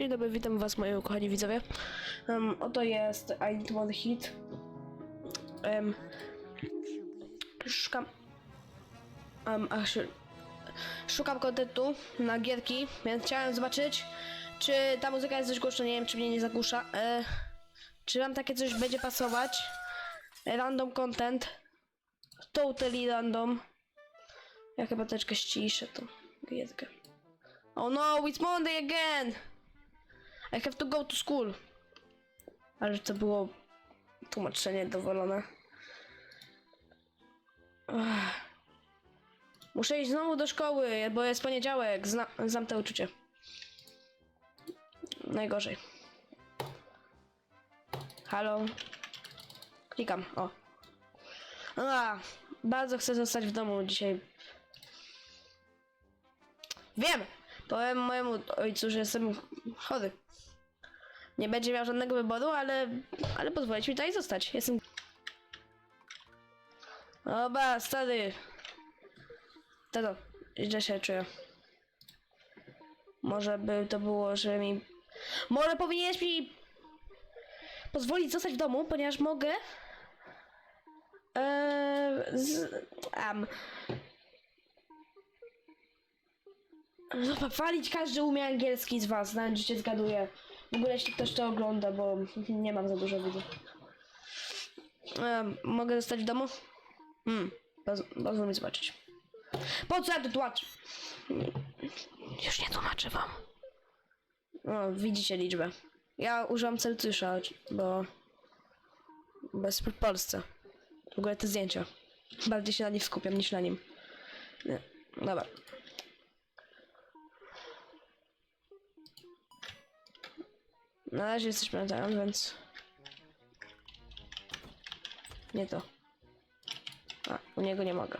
Dzień dobry, witam was moi kochani widzowie. Um, oto jest I Need One Hit. Um, szukam... Um, ach, szukam kontentu na gierki, więc chciałem zobaczyć, czy ta muzyka jest dość głośna, nie wiem, czy mnie nie zagłusza. E, czy wam takie coś będzie pasować? Random content. Totally random. Ja chyba troszeczkę ściszę tą gierkę. Oh no, it's Monday again! I have to go to school. Ale to było tłumaczenie dowolone. Muszę iść znowu do szkoły, bo jest poniedziałek. Zna znam to uczucie. Najgorzej. Halo? Klikam, o. A, bardzo chcę zostać w domu dzisiaj. Wiem! Powiem mojemu ojcu, że jestem chory. Nie będzie miał żadnego wyboru, ale, ale pozwolić mi tutaj zostać. Jestem. Oba, stary. Tato, źle się czuję. Może by to było, że mi. Może powinieneś mi pozwolić zostać w domu, ponieważ mogę. Eee, z, am, Walić każdy umie angielski z was, nawet że cię zgaduję. W ogóle jeśli ktoś to ogląda, bo nie mam za dużo widzów. Em, mogę zostać w domu? Hmm, poz pozwól mi zobaczyć. Po co ja tu tłumaczę? Już nie tłumaczę wam. O, widzicie liczbę. Ja używam Celcysza, bo... Bez w Polsce. W ogóle te zdjęcia. Bardziej się na nich skupiam niż na nim. Nie. Dobra. Na razie jesteśmy na więc... Nie to. A, u niego nie mogę.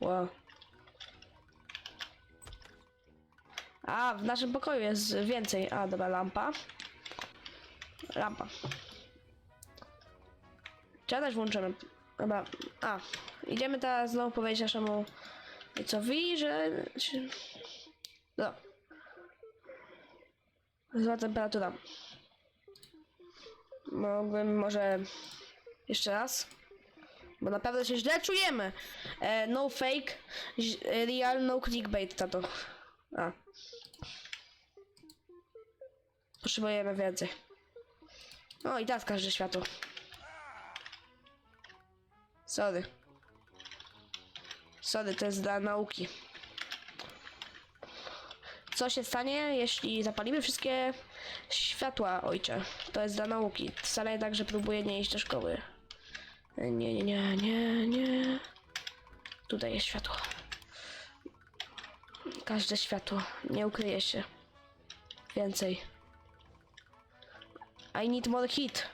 Wow. A, w naszym pokoju jest więcej. A, dobra, lampa. Lampa. Czy ja też włączymy? Dobra, a. Idziemy teraz znowu powiedzieć naszemu ojcowi, że... No. Zła temperatura. Mogłbym może jeszcze raz. Bo naprawdę się źle czujemy. E, no fake, e, real, no clickbait, tato. A. Potrzebujemy więcej. O i teraz każde światło. Sorry. Sorry, to jest dla nauki. Co się stanie, jeśli zapalimy wszystkie światła, ojcze? To jest dla nauki. Wcale tak, że próbuję nie iść do szkoły. Nie, nie, nie, nie, nie. Tutaj jest światło. Każde światło. Nie ukryje się. Więcej. I need more heat.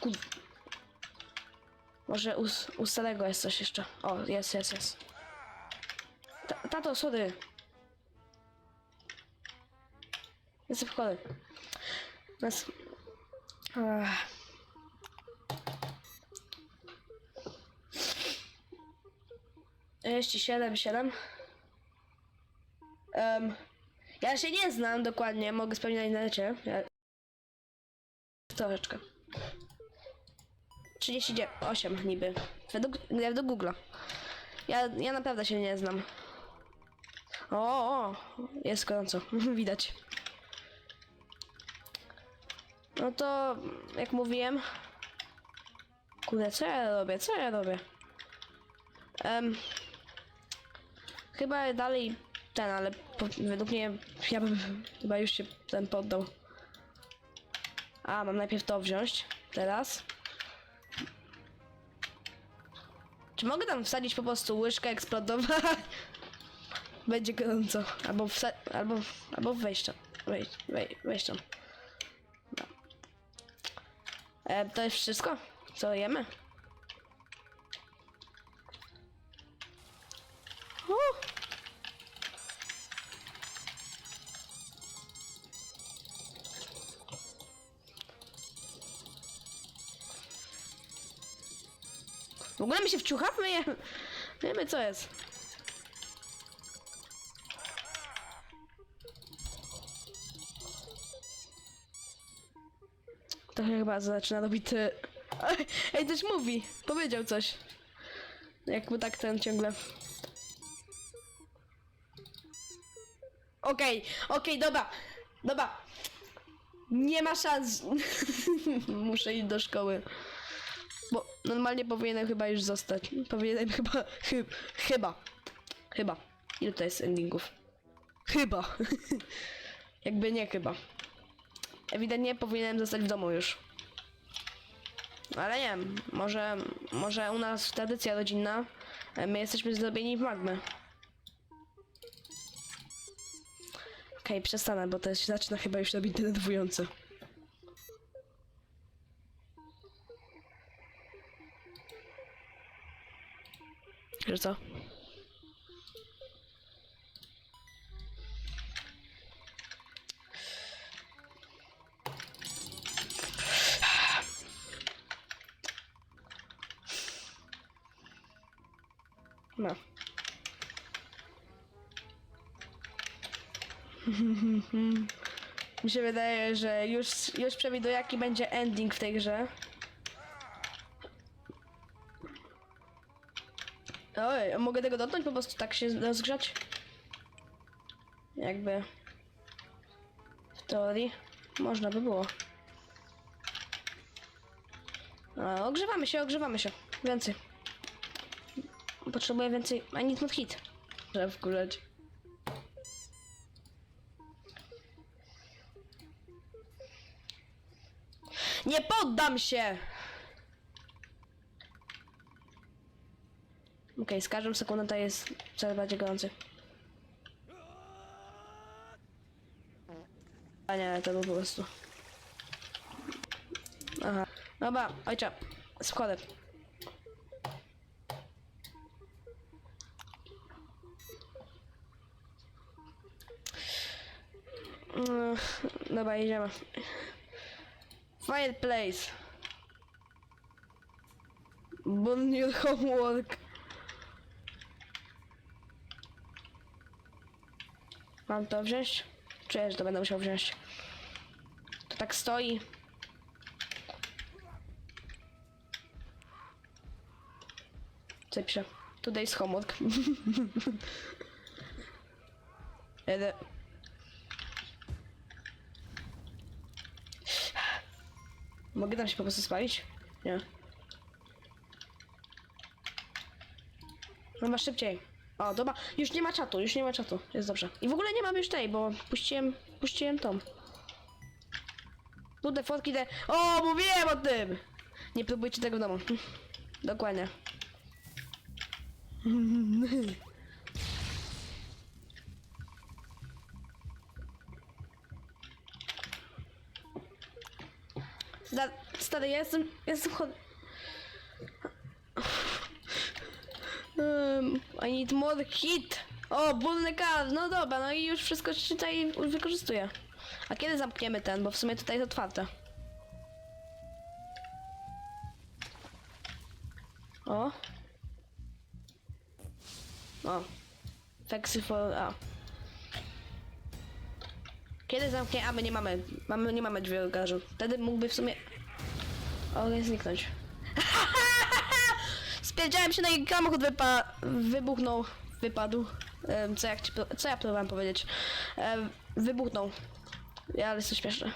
Kud... Może u, u starego jest coś jeszcze. O, jest, jest, jest. Ta- Tato, sorry. Jestem chory. Nas... Jeszcze 7, 7. Um, ja się nie znam dokładnie, mogę sprawdzić na internecie. Ja... Troszeczkę. 38 niby. Według, według Google'a. Ja, ja naprawdę się nie znam. O, o, jest gorąco, widać. No to, jak mówiłem... Kurde, co ja robię, co ja robię? Em, chyba dalej ten, ale po, według mnie ja bym chyba już się ten poddał. A, mam najpierw to wziąć, teraz. Czy mogę tam wsadzić po prostu łyżkę eksplodować? Będzie gorąco. Albo wsa- albo, albo wejść tam. Wejść, wej, wejść tam. No. E, to jest wszystko? Co jemy? Uh. W ogóle my się wciuchamy? Wiemy co jest. To chyba zaczyna robić... y, Ej, coś mówi! Powiedział coś. Jakby tak ten ciągle... Okej, okej, dobra, dobra. Nie ma szans. Muszę iść do szkoły. Bo normalnie powinienem chyba już zostać. Powinienem chyba, chy, chyba, chyba. Ile to jest endingów? Chyba. Jakby nie chyba. Ewidentnie powinienem zostać w domu już. Ale nie może, może u nas tradycja rodzinna. e, My jesteśmy zrobieni w magmę. Okej, przestanę, bo to się zaczyna chyba już robić denerwujące. Że co? No. Mi się wydaje, że już, już przewiduję jaki będzie ending w tej grze. Oj, mogę tego dotknąć po prostu tak się rozgrzać? Jakby... W teorii można by było. A, ogrzewamy się, ogrzewamy się. Więcej. Potrzebuję więcej... I need more hit. Żeby wkurzać. Nie poddam się! Okej, z każdą sekundą to jest coraz bardziej gorący. A nie, to był po prostu. Aha. Dobra, ojcze, schody. Dobra, idziemy. Fireplace. Burn your homework. Mam to wziąć? Czuję, że to będę musiał wziąć. To tak stoi. Co pisze? Today's homework. Jedę. Mogę tam się po prostu spalić? Nie. No ma szybciej. O, dobra. Już nie ma czatu, już nie ma czatu. Jest dobrze. I w ogóle nie mam już tej, bo puściłem, puściłem tą. Te fotki te... O, mówiłem o tym! Nie próbujcie tego w domu. Dokładnie. Stary, stary, ja jestem, jestem chod... Um, I need more hit. O, bulny kar, no dobra, no i już wszystko się tutaj wykorzystuję. A kiedy zamkniemy ten, bo w sumie tutaj jest otwarte. O. O. Flexy for... A. Kiedy zamknie? A my nie mamy, mamy nie mamy drzwi garażu. Wtedy mógłby w sumie... O, zniknąć. Spierdziałem się na jej samochód wypa... wybuchnął, wypadł. Em, co, jak ci, co ja próbowałem powiedzieć? Em, wybuchnął. Ja, ale jest to śmieszne.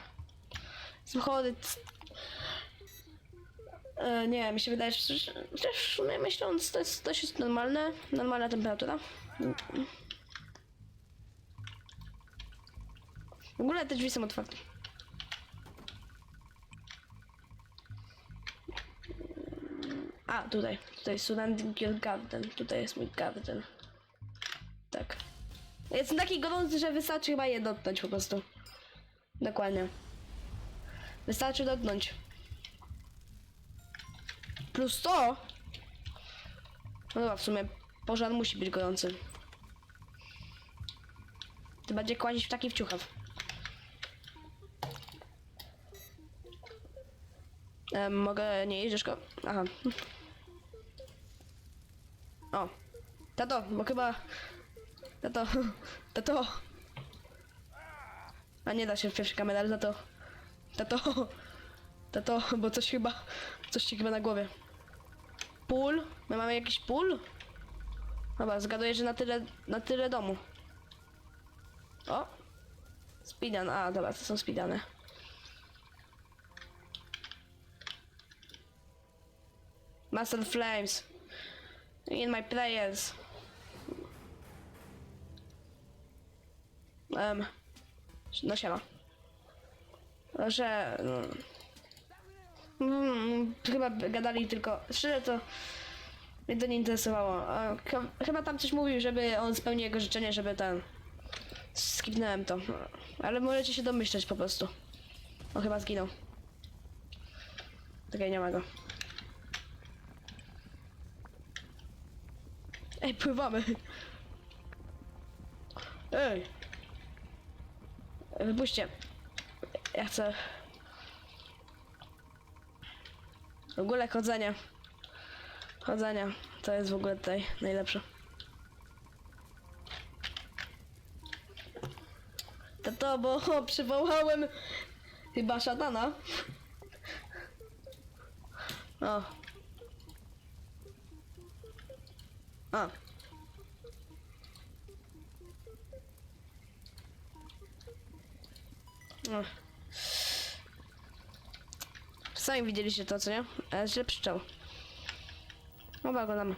Samochody... E, nie, mi się wydaje, że też myśląc, to jest, jest normalne, normalna temperatura. W ogóle te drzwi są otwarte. A, tutaj. Tutaj surrounding your garden. Tutaj jest mój garden. Tak. Jestem taki gorący, że wystarczy chyba je dotknąć po prostu. Dokładnie. Wystarczy dotknąć. Plus to... No dobra, w sumie pożar musi być gorący. Ty będzie kładzić w taki w mogę nie jeździć szko... Aha. O. Tato, bo chyba... Tato, tato. A nie da się w za to... Tato. To to, bo coś chyba, coś ci chyba na głowie. Pól? My mamy jakiś pól? Dobra, zgaduję, że na tyle, na tyle domu. O! Speedan, a dobra, to są speedany. Master Flames. In my prayers. Um, no siema. Że... No, mm, chyba gadali tylko... Szczerze to... Mnie to nie interesowało. Chyba tam coś mówił, żeby on spełnił jego życzenie, żeby ten... Skipnąłem to. Ale możecie się domyśleć po prostu. On chyba zginął. Czekaj, nie ma go. Ej, pływamy. Ej. Wypuśćcie. Ja chcę... W ogóle chodzenie. Chodzenie. To jest w ogóle tutaj najlepsze. To to, bo przywołałem chyba szatana. O. A. No. Sami widzieliście to, co nie? Ale źle pszczał. Dobra, go damy.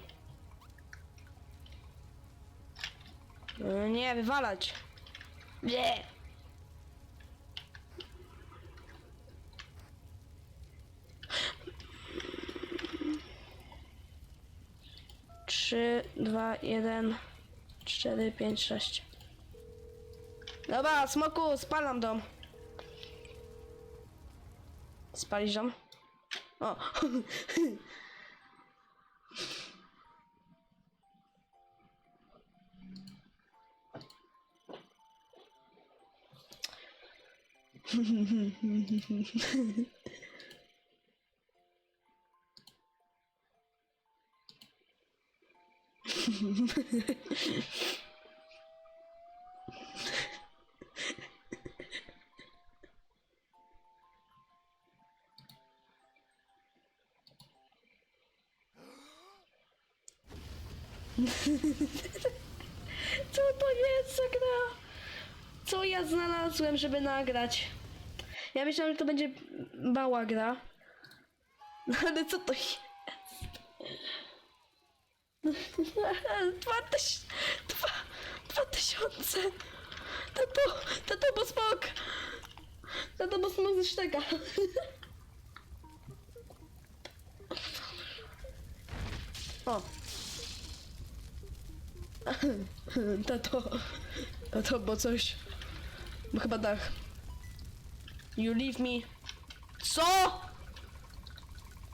E, Nie, wywalać. Nie. Trzy, dwa, jeden, cztery, pięć, sześć. Dobra, smoku, spalam dom. Spalisz dom? O. Co to jest za gra? Co ja znalazłem, żeby nagrać? Ja myślałem, że to będzie mała gra. Ale co to jest? Dwa, tyś, dwa, dwa tysiące. Tato, tato, bo smok. Tato, bo smok ze szteka. O. Tato, tato, bo coś. Bo chyba dach. You leave me. Co?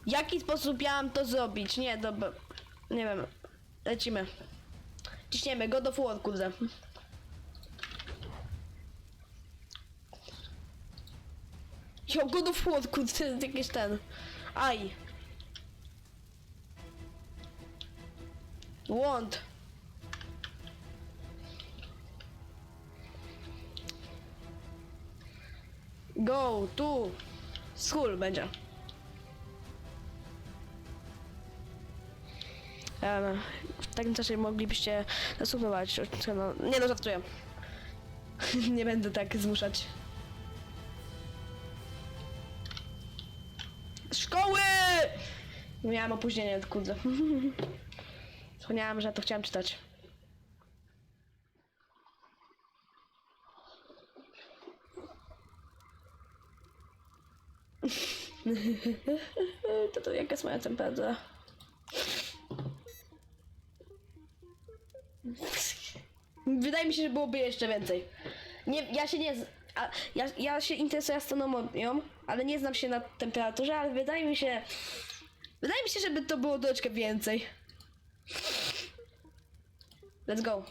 W jaki sposób ja mam to zrobić? Nie, dobra. Nie wiem. Lecimy. Ciśniemy. God of War, kurde. Jo, God of War, kurde, to jest jakiś ten. Aj. Go, tu. School będzie. W takim czasie moglibyście nasumować. No, nie no, żartuję. nie będę tak zmuszać. Szkoły! Miałam opóźnienie, kurde. Wspomniałam, że to chciałam czytać. to, to jaka jest moja temperatura? Wydaje mi się, że byłoby jeszcze więcej. Nie, ja się nie. A, ja, ja się interesuję astronomią, ale nie znam się na temperaturze, ale wydaje mi się. Wydaje mi się, żeby to było troszeczkę więcej. Let's go.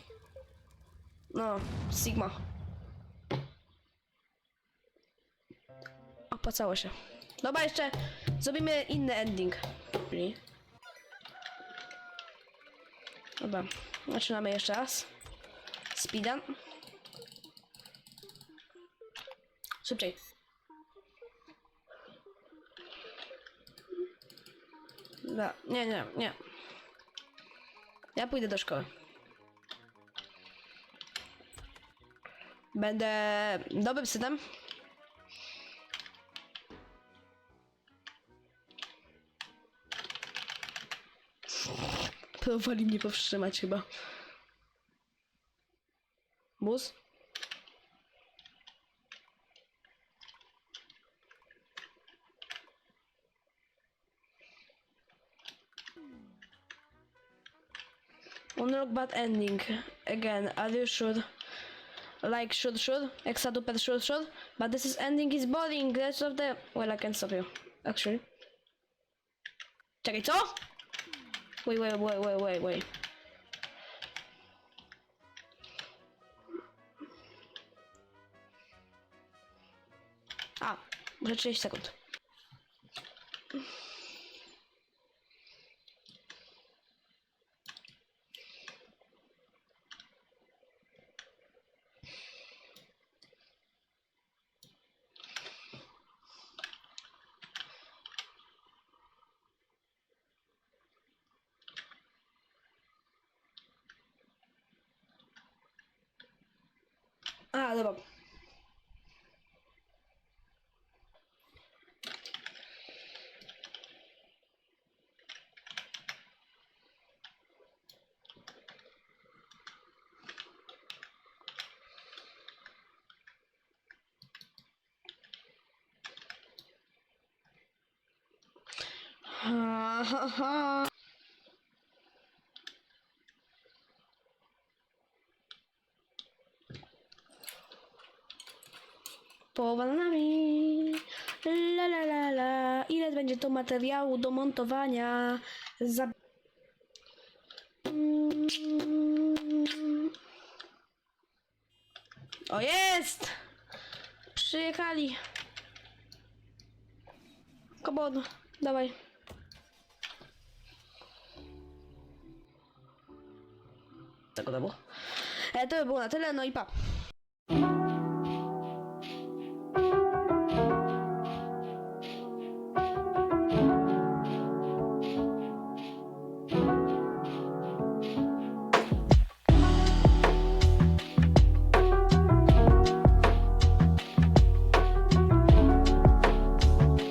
No, Sigma. Opłacało się. Dobra, jeszcze zrobimy inny ending. Dobra, zaczynamy jeszcze raz. Speedrun. Szybciej. Dobra, nie, nie, nie. Ja pójdę do szkoły. Będę dobrym synem. Próbowali mnie powstrzymać chyba. Bus? Unlock bad ending. Again, are you sure? Like should should? Exaduper should should? But this is ending is boring. Rest of the... Well, I can stop you. Actually. Czekaj, co? Wait, wait, wait, wait, wait, wait. A, może 30 sekund. A, dobra. Ha, ha, ha. To materiału do montowania? Za... O jest! Przyjechali. Kobon, dawaj. Tego to było. E, to by było na tyle, no i pa.